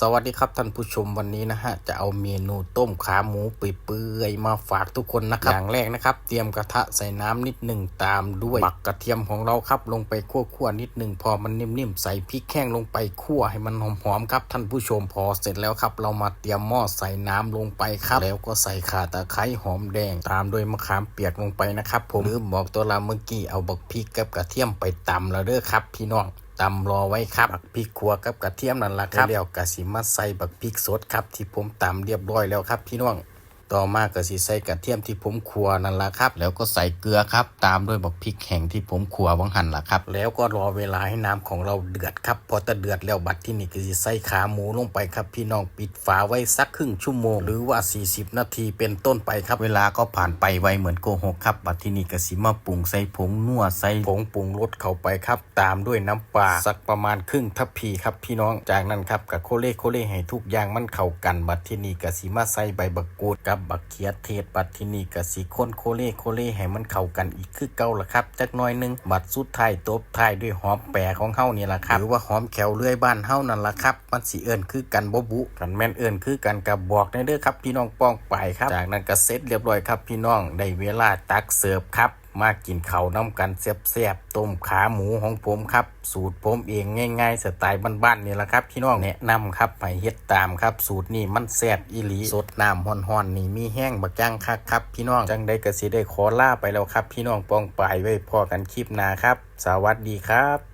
สวัสดีครับท่านผู้ชมวันนี้นะฮะจะเอาเมนูต้มขาหมูเปื่อยๆมาฝากทุกคนนะครับอย่างแรกนะครับ เตรียมกระทะใส่น้ำนิดหนึ่งตามด้วยบักกระเทียมของเราครับลงไปคั่วๆนิดหนึ่งพอมันนิ่มๆใส่พริกแห้งลงไปคั่วให้มันหอมๆครับท่านผู้ชมพอเสร็จแล้วครับ เรามาเตรียมหม้อใส่น้ำลงไปครับ แล้วก็ใส่ข่าตะไคร้หอมแดง ตามด้วยมะขามเปียกลงไปนะครับผมลืมบอกตัวเราเมื่อกี้เอาบักพริกกับกระเทียมไปตำแล้วเด้อครับ พี่น้อง ตำรอไว้ครับบักพริกขัวกับกระเทียมนั่นละครับแล้วกะสิมาใส่บักพริกสดครับ ที่ผมตำเรียบร้อยแล้วครับพี่น้อง ต่อมากะสิใส่กระเทียมที่ผมขัวนั่นละครับ แล้วก็ใส่เกลือครับ ตามด้วยบักพริกแห้งที่ผมขัววังหันละครับ แล้วก็รอเวลาให้น้ำของเราเดือดครับพอจะเดือดแล้วบัดที่นี่ก็สิใส่ขาหมูลงไปครับ พี่น้องปิดฝาไว้สักครึ่งชั่วโมง หรือว่า 40 นาทีเป็นต้นไปครับ เวลาก็ผ่านไปไวเหมือนโกหกครับ บัดที่นี่ก็สิมาปรุงใส่ผงนัวใส่ผงปรุงรสเข้าไปครับ ตามด้วยน้ำปลาสักประมาณครึ่งทัพพีครับพี่น้องจากนั้นครับกับโคเล่โคเล่ให้ทุกอย่างมันเข้ากัน บัดที่นี่ก็สิมาใส่ใบบักกูดกับบักเขียเทศบัดที่นี่ก็สิคนโคเล่โคเล่ให้มันเข้ากันอีกคือเก่าละครับจักหน่อยหนึงบัดสุดท้ายตบท้ายด้วยหอมแปรของเฮานี่ละครับหรือว่าหอมแขวเลื่อยบ้านเฮานั่นละครับ มันสิเอิ้นคือกันบ่บุกันแม่นเอิ้นคือกันกับบอกในเด้อครับ พี่น้องป้องไปครับ จากนั้นก็เสร็จเรียบร้อยครับพี่น้องได้เวลาตักเสิร์ฟครับ มากินข้าวน้ำกันเสียบๆต้มขาหมูของผมครับ สูตรผมเองง่ายๆสไตล์บ้านๆนี่แหละครับพี่น้องแนะนำครับให้เฮ็ดตามครับ สูตรนี้มันแซ่บอีหลีสดน้ำห้อนๆนี่มีแห้งบักย่างคักครับพี่น้องจังได้กระสีได้ขอลาไปแล้วครับ พี่น้องปองปายไว้พอกันคลิปหน้าครับ สวัสดีครับ